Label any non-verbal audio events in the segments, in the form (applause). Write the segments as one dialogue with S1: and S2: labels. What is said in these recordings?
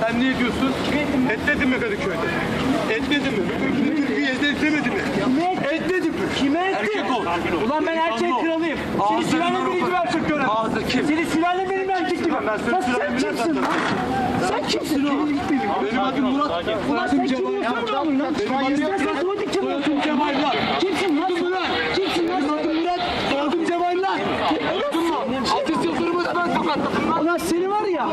S1: Sen ne diyorsun? Etledin mi Kadıköy'de? Etledin mi? Bütün Türkiye'yi etledin mi? Kime etledim? Kime ettim?
S2: Erkek ol. Ulan ben erkek kralıyım. Seni sülalem benim gibi erkek görem. Ağzı kim? Seni sülalem benim erkek gibi. Ben seni sülalem benim erkek görem. Sen kimsin o? Benim adım Murat. Ulan sen kim olsan ne olur lan? Sen saçma dikkatliyorsun Cemal lan. Kimsin lan? Kimsin lan? Kimsin lan? Benim adım Murat. Adım Cemal lan. Öldün mü? Atis yıldırımı ben tokatladım lan. Ulan seni var ya.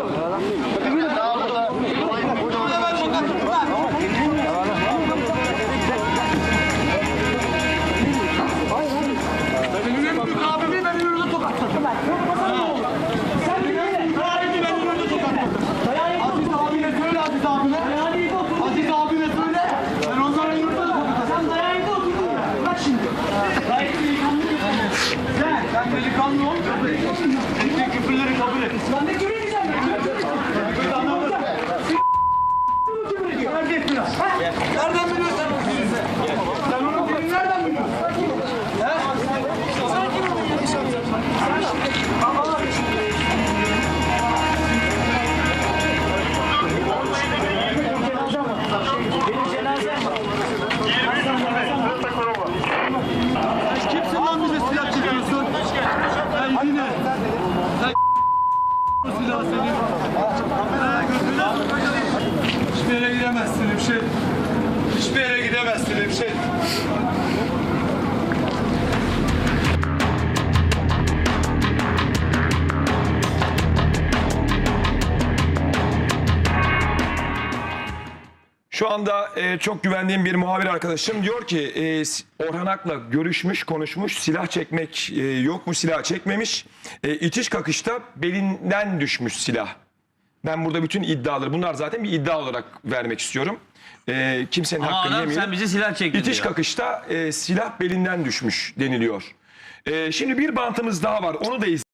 S2: Aziz abine söyle. Ben onlara ürünü tokatladım. Sen dayağında oturdun ya. Bak şimdi. Gayet delikanlı bir Sen, sen delikanlı ol. Erkek küfürleri kabul et. Lan ne küfür edeceğim ben? Küfür edeceğim. (laughs) Nereden biliyorsun hemşerim.
S3: Şu anda e, çok güvendiğim bir muhabir arkadaşım diyor ki e, Orhan Ak'la görüşmüş, konuşmuş, silah çekmek e, yok mu silah çekmemiş. E, itiş kakışta belinden düşmüş silah. Ben burada bütün iddiaları, bunlar zaten bir iddia olarak vermek istiyorum. E, kimsenin Ama hakkını adam yemeyelim. sen
S2: bize silah çekti İtiş diyor.
S3: kakışta e, silah belinden düşmüş deniliyor. E, şimdi bir bantımız daha var, onu da izleyelim.